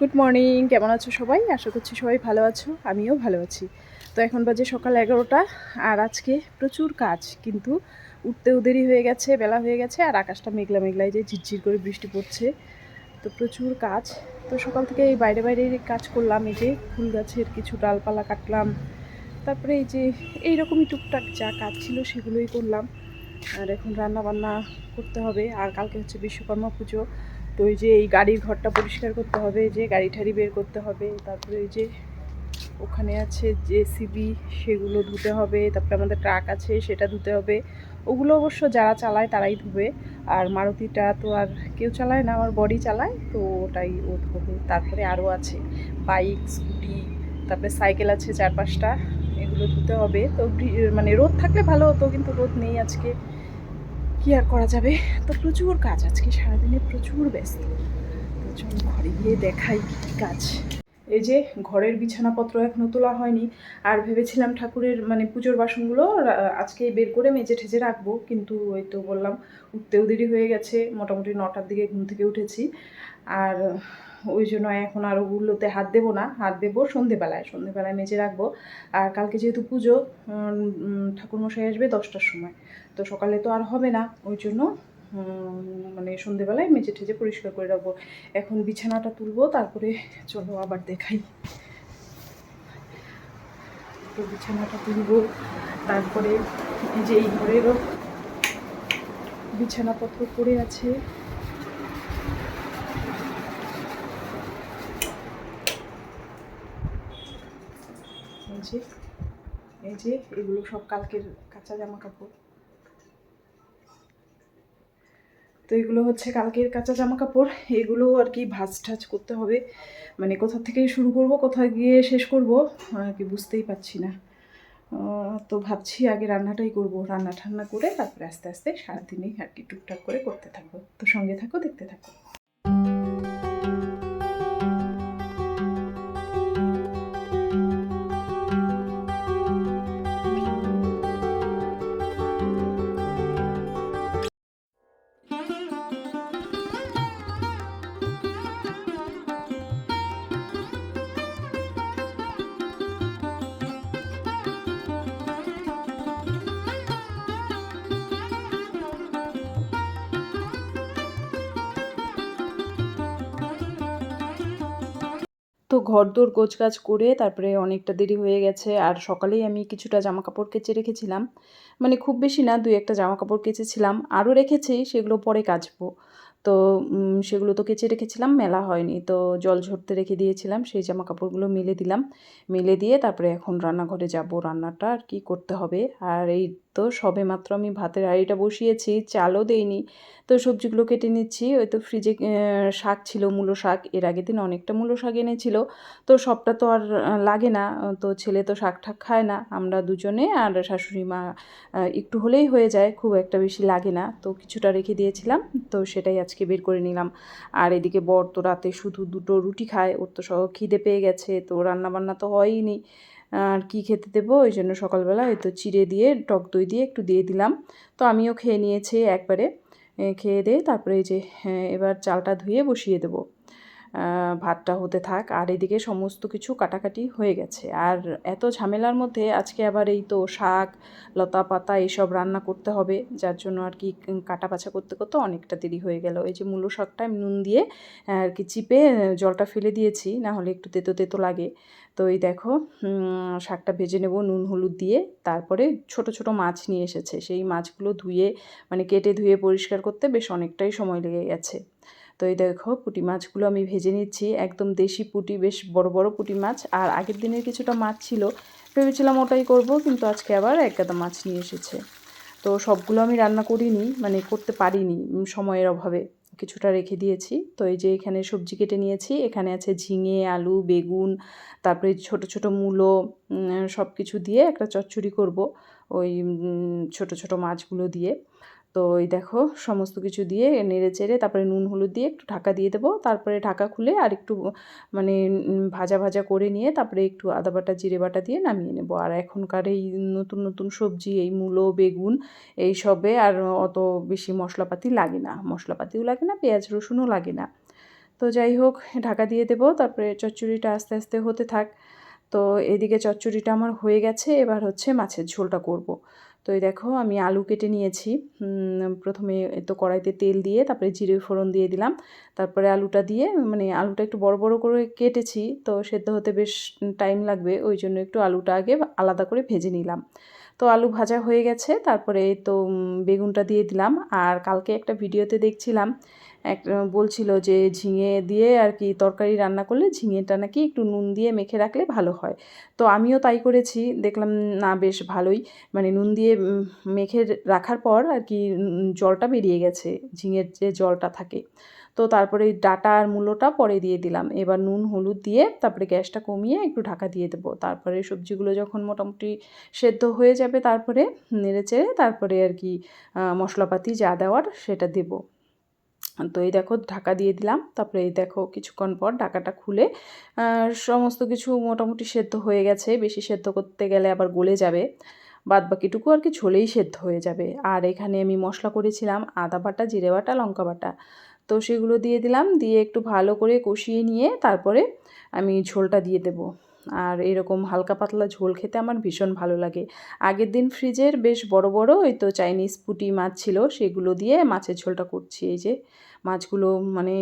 Good morning কেমন আছো সবাই? আশা করছি সবাই ভালো আছো, আমিও ভালো আছি। তো এখন বাজে সকাল এগারোটা, আর আজকে প্রচুর কাজ, কিন্তু উঠতেও দেরি হয়ে গেছে, বেলা হয়ে গেছে, আর আকাশটা মেঘলা মেঘলায় যে ঝিরঝির করে বৃষ্টি পড়ছে। তো প্রচুর কাজ। তো সকাল থেকে এই বাইরে বাইরে কাজ করলাম, এই যে ফুল গাছের কিছু ডালপালা কাটলাম, তারপরে এই যে এইরকমই টুকটাক যা কাজ ছিল সেগুলোই করলাম। আর এখন রান্না বান্না করতে হবে, আর কালকে হচ্ছে বিশ্বকর্মা পুজো। তো ওই যে এই গাড়ির ঘরটা পরিষ্কার করতে হবে, যে গাড়ি ঠাড়ি বের করতে হবে, তারপরে ওই যে ওখানে আছে জেসিবি সেগুলো ধুতে হবে, তারপরে আমাদের ট্রাক আছে, সেটা ধুতে হবে। ওগুলো অবশ্য যারা চালায় তারাই ধুবে, আর মারুতিটা তো আর কেউ চালায় না, আমার বডি চালায়, তো ওটাই ও ধোবে। তারপরে আরও আছে বাইক, স্কুটি, তারপরে সাইকেল আছে চার পাঁচটা, এগুলো ধুতে হবে। তো মানে রোদ থাকলে ভালো হতো, কিন্তু রোদ নেই আজকে। কি আর করা যাবে? তো প্রচুর কাজ আজকে, সারাদিনে প্রচুর ব্যস্ত। তো ঘরে গিয়ে দেখাই কাজ। এই যে ঘরের বিছানাপত্র এখনও তোলা হয়নি, আর ভেবেছিলাম ঠাকুরের মানে পুজোর বাসনগুলো আজকে বের করে মেজে ঠেজে রাখব, কিন্তু ওই তো বললাম, উঠতেও দেরি হয়ে গেছে, মোটামুটি নটার দিকে ঘুম থেকে উঠেছি। আর ওই জন্য এখন আর ওগুলোতে হাত দেবো না। হাত দেবো সন্ধেবেলায়। সন্ধেবেলায় মেজে রাখব। আর কালকে যেহেতু পুজো ঠাকুরমশাই আসবে দশটার সময়। তো সকালে তো আর হবে না। ওই জন্য মানে সন্ধেবেলায় মেজে ঠেজে পরিষ্কার করে রাখব। এখন বিছানাটা তুলবো, তারপরে চলো আবার দেখাই। তো বিছানাটা তুলবো, তারপরে যে এই ঘরেরও বিছানাপত্র পড়ে আছে এই যে এই যে এগুলো সব কালকের কাঁচা জামা কাপড় তো এগুলো হচ্ছে কালকের কাঁচা জামা কাপড় এগুলো আর কি ভাজ টাজ করতে হবে। মানে কোথা থেকে শুরু করব, কোথায় গিয়ে শেষ করব কি বুঝতেই পারছি না। তো ভাবছি আগে রান্নাটাই করব। রান্না ঠান্না করে তারপরে আস্তে আস্তে সারাদিনই আর কি টুকটাক করে করতে থাকব। তো সঙ্গে থাকো, দেখতে থাকো। ঘরদোর গোছগাছ করে তারপরে অনেকটা দেরি হয়ে গেছে। আর সকালেই আমি কিছুটা জামা কাপড় কেচে রেখেছিলাম। মানে খুব বেশি না, দুই একটা জামা কাপড় কেচেছিলাম। আরও রেখেছি, সেগুলো পরে কাচবো। তো সেগুলো তো কেচে রেখেছিলাম, মেলা হয়নি। তো জল ঝরতে রেখে দিয়েছিলাম, সেই জামা কাপড়গুলো মেলে দিলাম। মেলে দিয়ে তারপরে এখন রান্নাঘরে যাব। রান্নাটা আর কি করতে হবে? আর এই তো সবে মাত্র আমি ভাতের হাঁড়িটা বসিয়েছি, চালও দেইনি। তো সবজিগুলো কেটে নিচ্ছি, ওই তো ফ্রিজে শাক ছিল, মূলো শাক, এর আগের দিন অনেকটা মূলো শাক এনেছিল। তো সবটা তো আর লাগে না, তো ছেলে তো শাক ঠাক খায় না, আমরা দুজনে আর শাশুড়ি মা একটু হলেই হয়ে যায়, খুব একটা বেশি লাগে না। তো কিছুটা রেখে দিয়েছিলাম, তো সেটাই আজকে বের করে নিলাম। আর এদিকে বর তো রাতে শুধু দুটো রুটি খায়, ওর তো সব খিদে পেয়ে গেছে, তো রান্নাবান্না তো হয়ইনি আর কি খেতে দেবো? ওই জন্য সকালবেলা হয়তো চিড়ে দিয়ে টক দই দিয়ে একটু দিয়ে দিলাম। তো আমিও খেয়ে নিয়েছি একবারে। খেয়ে দিয়ে তারপরে এই যে হ্যাঁ, এবার চালটা ধুয়ে বসিয়ে দেবো। ভাতটা হতে থাক। আর এদিকে সমস্ত কিছু কাটাকাটি হয়ে গেছে। আর এত ঝামেলার মধ্যে আজকে আবার এই তো শাক, লতা পাতা এইসব রান্না করতে হবে। যার জন্য আর কি কাটা বাছা করতে করতে অনেকটা দেরি হয়ে গেল। এই যে মূলো শাকটা নুন দিয়ে আর কি চিপে জলটা ফেলে দিয়েছি। না হলে একটু তেতো তেতো লাগে। তো এই দেখো শাকটা ভেজে নেব নুন, হলুদ দিয়ে। তারপরে ছোট ছোট মাছ নিয়ে এসেছে। সেই মাছগুলো ধুয়ে মানে কেটে ধুয়ে পরিষ্কার করতে বেশ অনেকটাই সময় লেগে গেছে। তো এই দেখো পুঁটি মাছগুলো আমি ভেজে নিচ্ছি। একদম দেশি পুঁটি, বেশ বড় বড় পুঁটি মাছ। আর আগের দিনের কিছুটা মাছ ছিল, ভেবেছিলাম ওটাই করব, কিন্তু আজকে আবার এক গাদা মাছ নিয়ে এসেছে। তো সবগুলো আমি রান্না করিনি মানে করতে পারিনি সময়ের অভাবে কিছুটা রেখে দিয়েছি। তো এই যে এখানে সবজি কেটে নিয়েছি, এখানে আছে ঝিঙে, আলু, বেগুন, তারপরে ছোট ছোট মূলো সব কিছু দিয়ে একটা চচ্চড়ি করব, ওই ছোট ছোট মাছগুলো দিয়ে। তো এই দেখো, সমস্ত কিছু দিয়ে নেড়ে চেড়ে তারপরে নুন, হলুদ দিয়ে একটু ঢাকা দিয়ে দেবো। তারপরে ঢাকা খুলে আর একটু মানে ভাজা ভাজা করে নিয়ে তারপরে একটু আদা বাটা, জিরে বাটা দিয়ে নামিয়ে নেব। আর এখনকার এই নতুন নতুন সবজি, এই মূলো, বেগুন, এই সবে আর অত বেশি মশলাপাতি লাগে না। মশলাপাতিও লাগে না, পেঁয়াজ, রসুনও লাগে না। তো যাই হোক, ঢাকা দিয়ে দেবো। তারপরে চচ্চড়িটা আস্তে আস্তে হতে থাক। তো এদিকে চচ্চড়িটা আমার হয়ে গেছে। এবার হচ্ছে মাছের ঝোলটা করব। তো এই দেখো, আমি আলু কেটে নিয়েছি। প্রথমে তো কড়াইতে তেল দিয়ে, তারপরে জিরে ফোড়ন দিয়ে দিলাম। তারপরে আলুটা দিয়ে মানে আলুটা একটু বড় বড় করে কেটেছি, তো সেদ্ধ হতে বেশ টাইম লাগবে, ওই জন্য একটু আলুটা আগে আলাদা করে ভেজে নিলাম। তো আলু ভাজা হয়ে গেছে, তারপরে তো বেগুনটা দিয়ে দিলাম। আর কালকে একটা ভিডিওতে দেখছিলাম এক বলছিল যে ঝিঙে দিয়ে আর কি তরকারি রান্না করলে ঝিঙেটা নাকি একটু নুন দিয়ে মেখে রাখলে ভালো হয়। তো আমিও তাই করেছি। দেখলাম, না, বেশ ভালোই। মানে নুন দিয়ে মেখে রাখার পর আর কি জলটা বেরিয়ে গেছে, ঝিঙের যে জলটা থাকে। তো তারপরে ডাটা আর মূলোটা পরে দিয়ে দিলাম। এবার নুন, হলুদ দিয়ে তারপরে গ্যাসটা কমিয়ে একটু ঢাকা দিয়ে দেবো। তারপরে সবজিগুলো যখন মোটামুটি সেদ্ধ হয়ে যাবে তারপরে নেড়ে চেড়ে তারপরে আর কি মশলাপাতি যা দেওয়ার সেটা দেবো। তো এই দেখো ঢাকা দিয়ে দিলাম। তারপরে এই দেখো কিছুক্ষণ পর ঢাকাটা খুলে সমস্ত কিছু মোটামুটি সেদ্ধ হয়ে গেছে। বেশি সেদ্ধ করতে গেলে আবার গলে যাবে। বাদ বাকিটুকু আর কি ঝোলেই সেদ্ধ হয়ে যাবে। আর এখানে আমি মশলা করেছিলাম আদা বাটা, জিরে বাটা, লঙ্কা বাটা। তো সেগুলো দিয়ে দিলাম। দিয়ে একটু ভালো করে কষিয়ে নিয়ে তারপরে আমি ঝোলটা দিয়ে দেবো। আর এরকম হালকা পাতলা ঝোল খেতে আমার ভীষণ ভালো লাগে। আগের দিন ফ্রিজের বেশ বড় বড় ওই তো চাইনিজ পুটি মাছ ছিল, সেগুলো দিয়ে মাছের ঝোলটা করছি। এই যে মাছগুলো মানে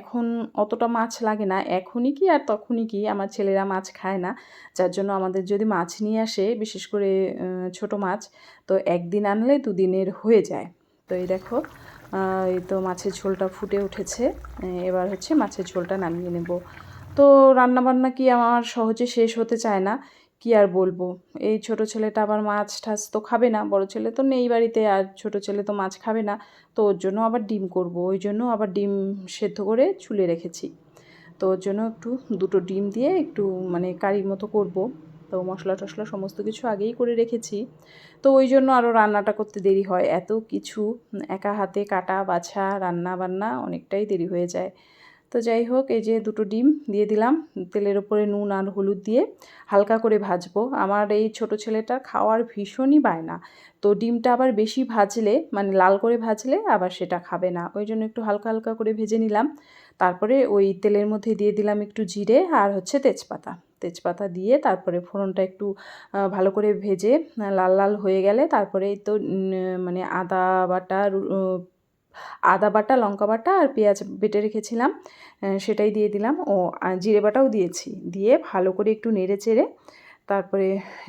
এখন অতটা মাছ লাগে না, এখনই কি আর তখনই কি, আমার ছেলেরা মাছ খায় না। যার জন্য আমাদের যদি মাছ নিয়ে আসে, বিশেষ করে ছোট মাছ, তো একদিন আনলে দুদিনের হয়ে যায়। তো এই দেখো এই তো মাছের ঝোলটা ফুটে উঠেছে। এবার হচ্ছে মাছের ঝোলটা নামিয়ে নেব। তো রান্নাবান্না কি আমার সহজে শেষ হতে চায় না? কি আর বলব? এই ছোট ছেলেটা আবার মাছ ঠাছ তো খাবে না, বড় ছেলে তো নেই বাড়িতে আর ছোট ছেলে তো মাছ খাবে না। তো ওর জন্য আবার ডিম করব, ওই জন্য আবার ডিম সেদ্ধ করে চুলে রেখেছি। তো ওর জন্য একটু দুটো ডিম দিয়ে একটু মানে কারির মতো করব। তো মশলা টশলা সমস্ত কিছু আগেই করে রেখেছি। তো ওই জন্য আরও রান্নাটা করতে দেরি হয়। এত কিছু, একা হাতে কাটা, বাছা রান্না বান্না অনেকটাই দেরি হয়ে যায়। তো যাই হোক, এই যে দুটো ডিম দিয়ে দিলাম। তেলের ওপরে নুন আর হলুদ দিয়ে হালকা করে ভাজবো। আমার এই ছোট ছেলেটা খাওয়ার ভীষণই বায়না তো ডিমটা আবার বেশি ভাজলে মানে লাল করে ভাজলে আবার সেটা খাবে না। ওই জন্য একটু হালকা হালকা করে ভেজে নিলাম। তারপরে ওই তেলের মধ্যে দিয়ে দিলাম একটু জিরে আর হচ্ছে তেজপাতা। তেজপাতা দিয়ে তারপরে ফোড়নটা একটু ভালো করে ভেজে লাল লাল হয়ে গেলে তারপরে তো মানে আদা বাটা আদা বাটা, লঙ্কা বাটা আর পেঁয়াজ বেটে রেখেছিলাম সেটাই দিয়ে দিলাম। ও জিরে বাটাও দিয়েছি। দিয়ে ভালো করে একটু নেড়ে চেড়ে তারপরে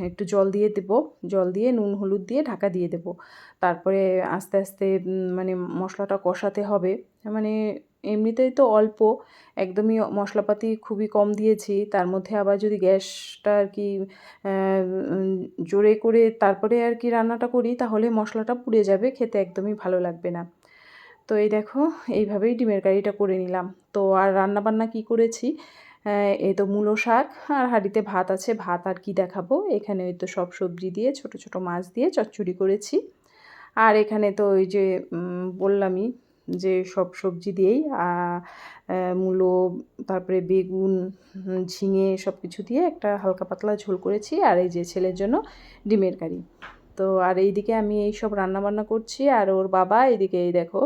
একটু জল দিয়ে দেব। জল দিয়ে নুন, হলুদ দিয়ে ঢাকা দিয়ে দেব। তারপরে আস্তে আস্তে মানে মশলাটা কষাতে হবে। মানে এমনিতেই তো অল্প, একদমই মশলাপাতি খুবই কম দিয়েছি। তার মধ্যে আবার যদি গ্যাসটা আর কি জোরে করে তারপরে আর কি রান্নাটা করি, তাহলে মশলাটা পুড়ে যাবে, খেতে একদমই ভালো লাগবে না। তো এই দেখো, এইভাবেই ডিমের কারিটা করে নিলাম। তো আর রান্না বান্না কি করেছি? এই তো মূলো শাক আর হাঁড়িতে ভাত আছে। ভাত আর কি দেখাবো? এখানে ওই তো সব সবজি দিয়ে ছোট ছোট মাছ দিয়ে চচ্চড়ি করেছি। আর এখানে তো ওই যে বললামই যে সব সবজি দিয়েই মূলো, তারপরে বেগুন ঝিঙে সব কিছু দিয়ে একটা হালকা পাতলা ঝোল করেছি। আর এই যে ছেলের জন্য ডিমের কারি। তো আর এইদিকে আমি এই সব রান্নাবান্না করছি আর ওর বাবা এইদিকে এই দেখো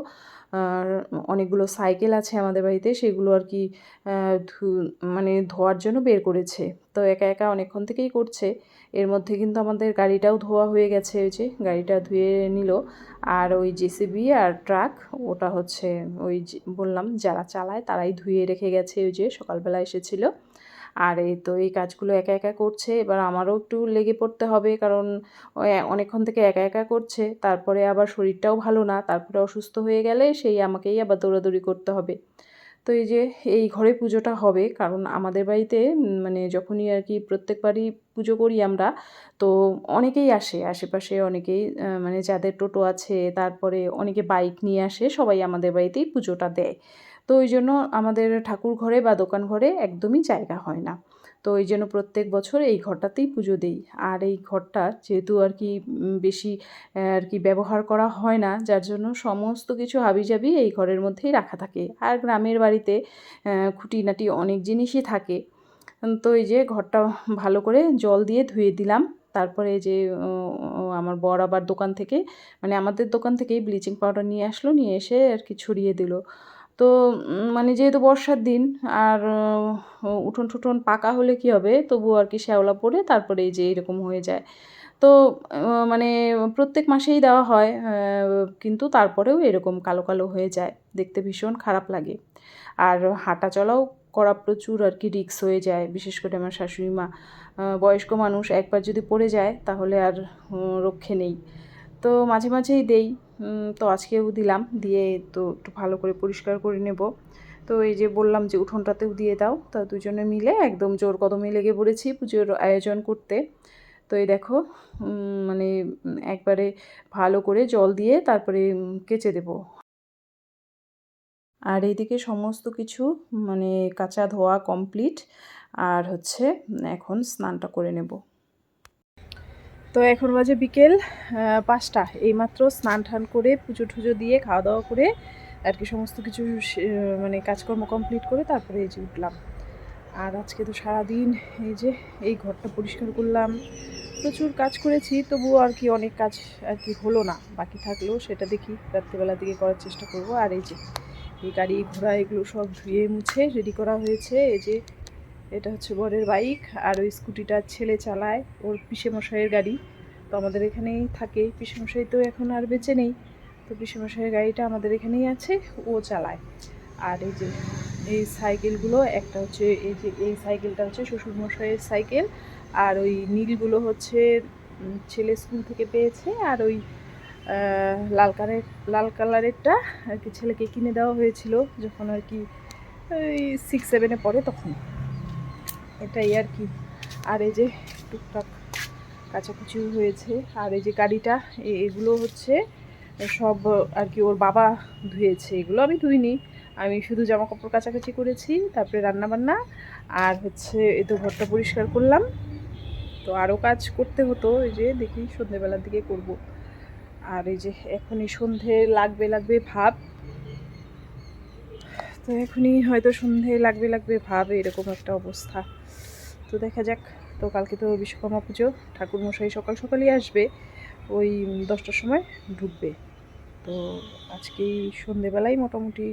অনেকগুলো সাইকেল আছে আমাদের বাড়িতে, সেগুলো আর কি মানে ধোয়ার জন্য বের করেছে। তো একা একা অনেকক্ষণ থেকেই করছে। এর মধ্যে কিন্তু আমাদের গাড়িটাও ধোয়া হয়ে গেছে, ওই যে গাড়িটা ধুয়ে নিল। আর ওই জেসিবি আর ট্রাক, ওটা হচ্ছে ওই বললাম, যারা চালায় তারাই ধুয়ে রেখে গেছে, ওই যে সকালবেলা এসেছিল। আর এই তো এই কাজগুলো একা একা করছে, এবার আমারও একটু লেগে পড়তে হবে কারণ অনেকক্ষণ থেকে একা একা করছে, তারপরে আবার শরীরটাও ভালো না, তারপরে অসুস্থ হয়ে গেলে সেই আমাকেই আবার দৌড়াদৌড়ি করতে হবে। তো এই যে, এই ঘরে পুজোটা হবে, কারণ আমাদের বাড়িতে মানে যখনই আর কি প্রত্যেকবারই পুজো করি আমরা, তো অনেকেই আসে, আশেপাশে অনেকেই মানে যাদের টোটো আছে, তারপরে অনেকে বাইক নিয়ে আসে, সবাই আমাদের বাড়িতেই পুজোটা দেয়। তো ওই জন্য আমাদের ঠাকুর ঘরে বা দোকান ঘরে একদমই জায়গা হয় না। তো ওই জন্য প্রত্যেক বছর এই ঘরটাতেই পুজো দিই। আর এই ঘরটা যেহেতু আর কি বেশি আর কি ব্যবহার করা হয় না, যার জন্য সমস্ত কিছু হাবিজাবি এই ঘরের মধ্যেই রাখা থাকে। আর গ্রামের বাড়িতে খুঁটিনাটি অনেক জিনিসই থাকে। তো এই যে ঘরটা ভালো করে জল দিয়ে ধুয়ে দিলাম। তারপরে যে আমার বর আবার দোকান থেকে মানে আমাদের দোকান থেকেই ব্লিচিং পাউডার নিয়ে আসলো, নিয়ে এসে আর কি ছড়িয়ে দিল। তো মানে যেহেতু বর্ষার দিন আর উঠোন ঠুঠোন পাকা হলে কি হবে? তবু আর কি শ্যাওলা পড়ে তারপরে এই যে এরকম হয়ে যায়। তো মানে প্রত্যেক মাসেই দেওয়া হয় কিন্তু তারপরেও এরকম কালো কালো হয়ে যায়। দেখতে ভীষণ খারাপ লাগে। আর হাঁটা চলাও করা প্রচুর আর কি রিক্স হয়ে যায়, বিশেষ করে আমার শাশুড়ি মা। বয়স্ক মানুষ একবার যদি পড়ে যায় তাহলে আর রক্ষে নেই। তো মাঝে মাঝেই দেই। তো আজকেও দিলাম। দিয়ে তো একটু ভালো করে পরিষ্কার করে নেব। তো এই যে বললাম যে উঠোনটাতেও দিয়ে দাও। তা দুজনে মিলে একদম জোর কদমে লেগে পড়েছি পুজোর আয়োজন করতে। তো এই দেখো মানে একবারে ভালো করে জল দিয়ে তারপরে কেচে দেবো। আর এইদিকে সমস্ত কিছু মানে কাঁচা ধোয়া কমপ্লিট। আর হচ্ছে, এখন স্নানটা করে নেব। তো এখন বাজে বিকেল পাঁচটা। এইমাত্র স্নান টান করে পুজো টুজো দিয়ে খাওয়া দাওয়া করে আর কি সমস্ত কিছু মানে কাজকর্ম কমপ্লিট করে তারপরে এই যে উঠলাম। আর আজকে তো সারাদিন এই যে এই ঘরটা পরিষ্কার করলাম। প্রচুর কাজ করেছি, তবুও আর কি অনেক কাজ আর কি হলো না, বাকি থাকলেও সেটা দেখি, রাত্রিবেলার দিকে করার চেষ্টা করব। আর এই যে এই গাড়ি ঘোড়া এগুলো সব ধুয়ে মুছে রেডি করা হয়েছে। এই যে এটা হচ্ছে বরের বাইক আর ওই স্কুটিটা ছেলে চালায়, ওর মশাইয়ের গাড়ি। তো আমাদের এখানেই থাকে মশাই তো এখন আর বেঁচে নেই। তো মশাইয়ের গাড়িটা আমাদের এখানেই আছে, ও চালায়। আর এই যে, এই সাইকেলগুলো, একটা হচ্ছে এই যে, এই সাইকেলটা হচ্ছে শ্বশুর মশাইয়ের সাইকেল। আর ওই নীলগুলো হচ্ছে ছেলে স্কুল থেকে পেয়েছে। আর ওই লাল কালারের লাল কালারেরটা আর কি ছেলেকে কিনে দেওয়া হয়েছিল। যখন আর কি, ওই সিক্স সেভেনে পড়ে তখন। এটাই আর কি। আর এই যে টুকটাক কাচাকুচি হয়েছে, আর এই যে গাড়িটা এগুলো হচ্ছে সব আর কি ওর বাবা ধুয়েছে। এগুলো আমি ধুইনি, আমি শুধু জামা কাপড় কাচাকাচি করেছি, তারপরে রান্নাবান্না, আর হচ্ছে এ তো ঘরটা পরিষ্কার করলাম। তো আরও কাজ করতে হতো, এই যে দেখি সন্ধেবেলার দিকে করব। আর এই যে এখনই সন্ধে লাগবে লাগবে ভাব। তো এখনই হয়তো সন্ধে লাগবে লাগবে ভাব, এরকম একটা অবস্থা। তো দেখা যাক। তো কালকে তো বিশ্বকর্মা পুজো ঠাকুর মশাই সকাল সকালই আসবে, ওই দশটার সময় ঢুকবে। তো আজকেই সন্ধেবেলায় মোটামুটি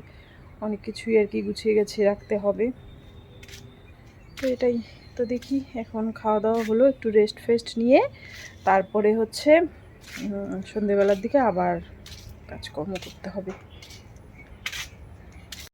অনেক কিছুই আর কি গুছিয়ে গেছে, রাখতে হবে। তো এটাই। তো দেখি, এখন খাওয়া দাওয়া হলো, একটু রেস্ট ফেস্ট নিয়ে, তারপরে হচ্ছে সন্ধেবেলার দিকে আবার কাজকর্ম করতে হবে।